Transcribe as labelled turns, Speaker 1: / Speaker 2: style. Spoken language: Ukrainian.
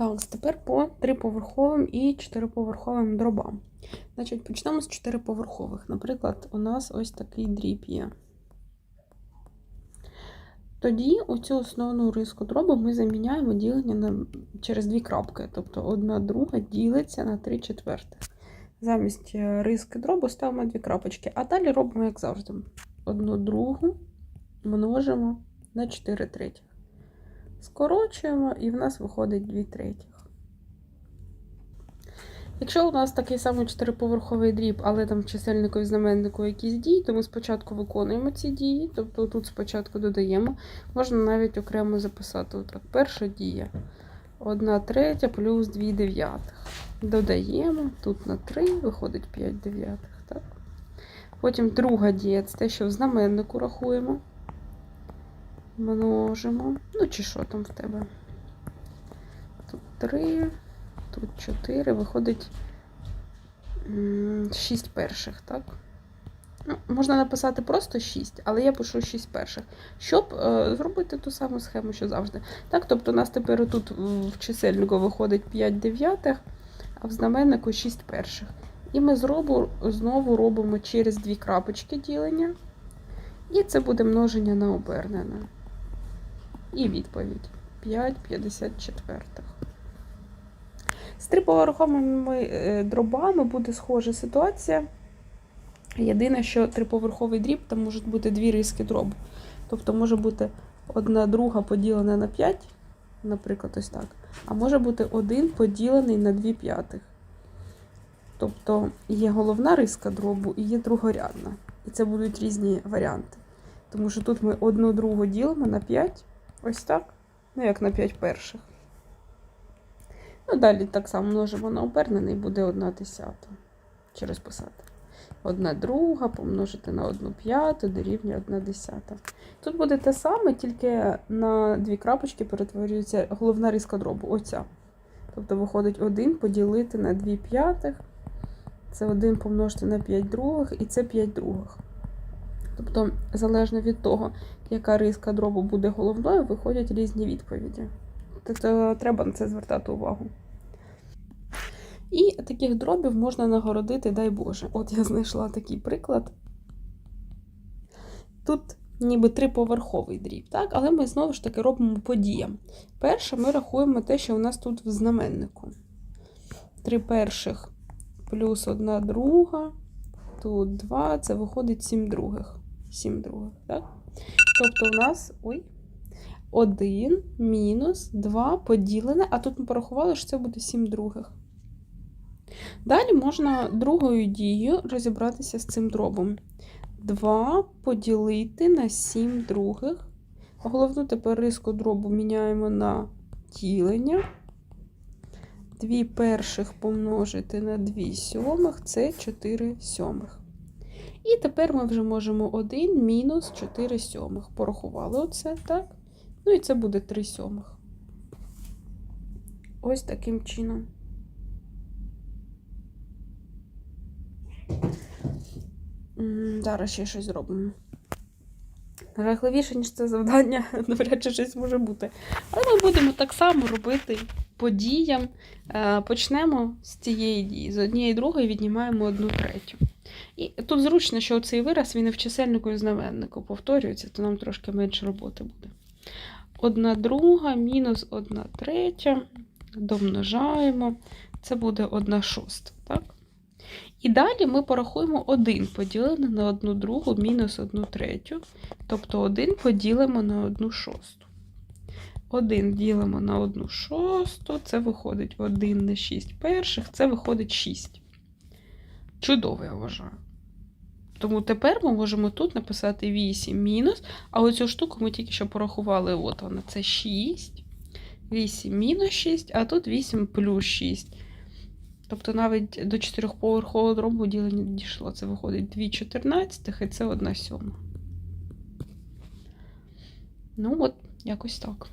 Speaker 1: Так, тепер по триповерховим і чотириповерховим дробам. Значить, почнемо з чотириповерхових. Наприклад, у нас ось такий дріб є. Тоді оцю основну риску дробу ми заміняємо ділення на, через дві крапки. Тобто одна друга ділиться на 3 четвертих. Замість е, риски дробу ставимо дві крапочки. А далі робимо, як завжди, одну другу множимо на 4 третіх. Скорочуємо, і в нас виходить 2 третіх. Якщо у нас такий самий чотириповерховий дріб, але там в чисельнику і знаменнику якісь дії, то ми спочатку виконуємо ці дії, тобто тут спочатку додаємо. Можна навіть окремо записати. Отак. Перша дія. 1 третя плюс 2 дев'ятих. Додаємо, тут на 3 виходить 5 дев'ятих. Потім друга дія це те, що в знаменнику рахуємо. Множимо. Ну, чи що там в тебе? Тут 3. Тут 4, виходить 6 перших, так? Ну, Можна написати просто 6, але я пишу 6 перших, щоб е, зробити ту саму схему, що завжди. Так, тобто у нас тепер тут в чисельнику виходить 5 дев'ятих, а в знаменнику 6 перших. І ми зробу, знову робимо через дві крапочки ділення. І це буде множення на обернене. І відповідь 5 54. З триповерховими е, дробами буде схожа ситуація. Єдине, що триповерховий дріб, там можуть бути дві риски дробу. Тобто може бути одна друга поділена на 5, наприклад, ось так. А може бути один поділений на 2 п'ятих. Тобто є головна риска дробу і є другорядна. І це будуть різні варіанти. Тому що тут ми одну другу ділимо на 5, ось так. Ну, як на 5 перших. Ну, далі так само множимо на обернений, буде 1 десята. Чи розписати. 1 друга помножити на 1 п'яту дорівнює 1 десята. Тут буде те саме, тільки на дві крапочки перетворюється головна риска дробу. Оця. Тобто виходить 1 поділити на 2 п'ятих. Це 1 помножити на 5 других, і це 5 других. Тобто, залежно від того, яка риска дробу буде головною, виходять різні відповіді. Тобто треба на це звертати увагу. І таких дробів можна нагородити, дай Боже. От я знайшла такий приклад. Тут ніби триповерховий дріб, так? але ми знову ж таки робимо по діям. Перше, ми рахуємо те, що у нас тут в знаменнику. Три перших плюс одна друга, тут два, це виходить сім других. Сім других, так? Тобто у нас. Ой. 1 мінус 2 поділене, а тут ми порахували, що це буде 7 других. Далі можна другою дією розібратися з цим дробом. 2 поділити на 7 других. Головну тепер риску дробу міняємо на ділення. 2 перших помножити на 2 сьомих це 4 сьомих. І тепер ми вже можемо 1 мінус 4 сьомих. Порахували оце, так? Ну і це буде 3 сьомих. Ось таким чином. Зараз ще щось зробимо. Жахливіше, ніж це завдання, навряд чи щось може бути. Але ми будемо так само робити по діям. Е, почнемо з цієї дії. З однієї другої віднімаємо одну третю. І тут зручно, що цей вираз він і в чисельнику і знаменнику повторюється, то нам трошки менше роботи буде. Одна друга мінус одна третя. Домножаємо. Це буде одна шоста. Так? І далі ми порахуємо 1 поділене на одну другу мінус одну третю. Тобто 1 поділимо на одну шосту. 1 ділимо на одну шосту, це виходить 1 на 6 перших, це виходить 6. Чудово, я вважаю. Тому тепер ми можемо тут написати 8 мінус, а оцю штуку ми тільки що порахували. От вона, це 6. 8 мінус 6, а тут 8 плюс 6. Тобто навіть до 4-поверхового дробу ділення дійшло. Це виходить 2 чотирнадцятих і це 1 сьома. Ну от, якось так.